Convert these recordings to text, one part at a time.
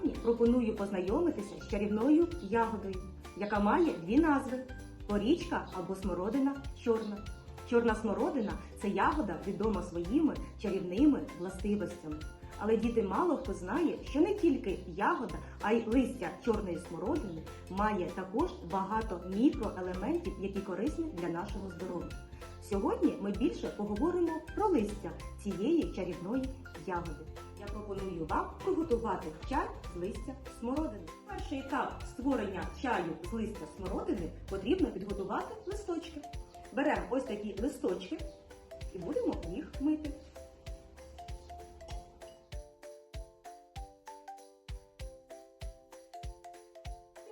Сьогодні пропоную познайомитися з чарівною ягодою, яка має дві назви: порічка або смородина чорна. Чорна смородина це ягода, відома своїми чарівними властивостями. Але діти мало хто знає, що не тільки ягода, а й листя чорної смородини має також багато мікроелементів, які корисні для нашого здоров'я. Сьогодні ми більше поговоримо про листя цієї чарівної ягоди. Я пропоную вам приготувати чай з листя смородини. Перший етап створення чаю з листя смородини потрібно підготувати листочки. Беремо ось такі листочки і будемо їх мити.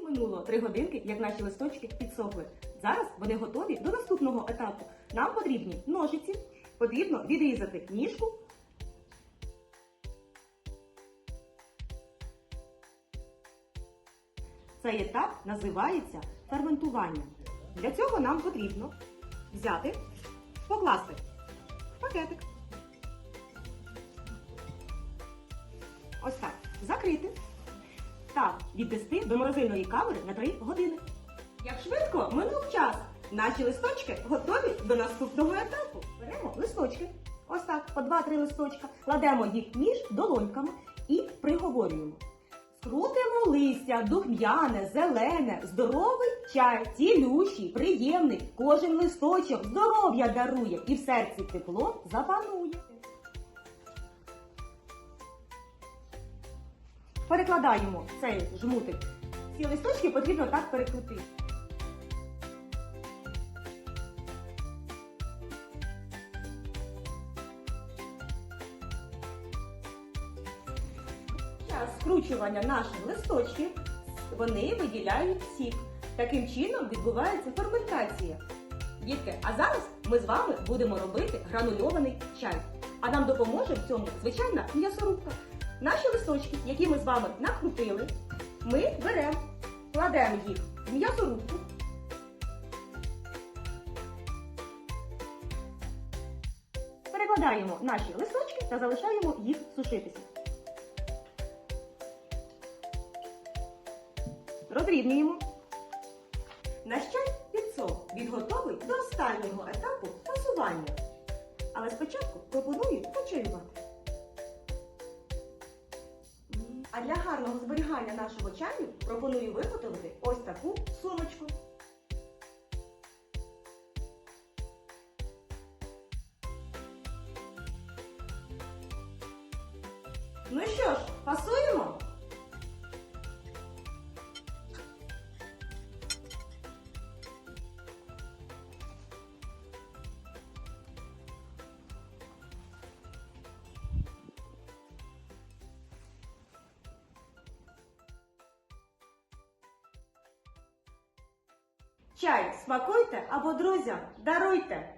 Минуло три годинки, як наші листочки підсохли. Зараз вони готові до наступного етапу. Нам потрібні ножиці, потрібно відрізати ніжку. Цей етап називається ферментування. Для цього нам потрібно взяти, покласти в пакетик. Ось так. Закрити та відвести до морозильної камери на 3 години. Як швидко минув час, наші листочки готові до наступного етапу. Беремо листочки, ось так, по 2-3 листочка, кладемо їх між долоньками і приговорюємо. Скрутимо листя, духм'яне, зелене, здоровий чай, цілющий, приємний. Кожен листочок здоров'я дарує і в серці тепло запанує. Перекладаємо цей жмутик. Ці листочки потрібно так перекрутити. Скручування наших листочків вони виділяють сік. Таким чином відбувається ферментація. Дітки, а зараз ми з вами будемо робити гранульований чай. А нам допоможе в цьому звичайна м'ясорубка. Наші листочки, які ми з вами накрутили, ми беремо, кладемо їх в м'ясорубку. Перекладаємо наші листочки та залишаємо їх сушитися. Розрівнюємо. Наш чай підсох. Він готовий до останнього етапу фасування. Але спочатку пропоную почаювати. А для гарного зберігання нашого чаю пропоную виготовити ось таку сумочку. Ну що ж, фасуємо? Чай смакуйте або друзям даруйте!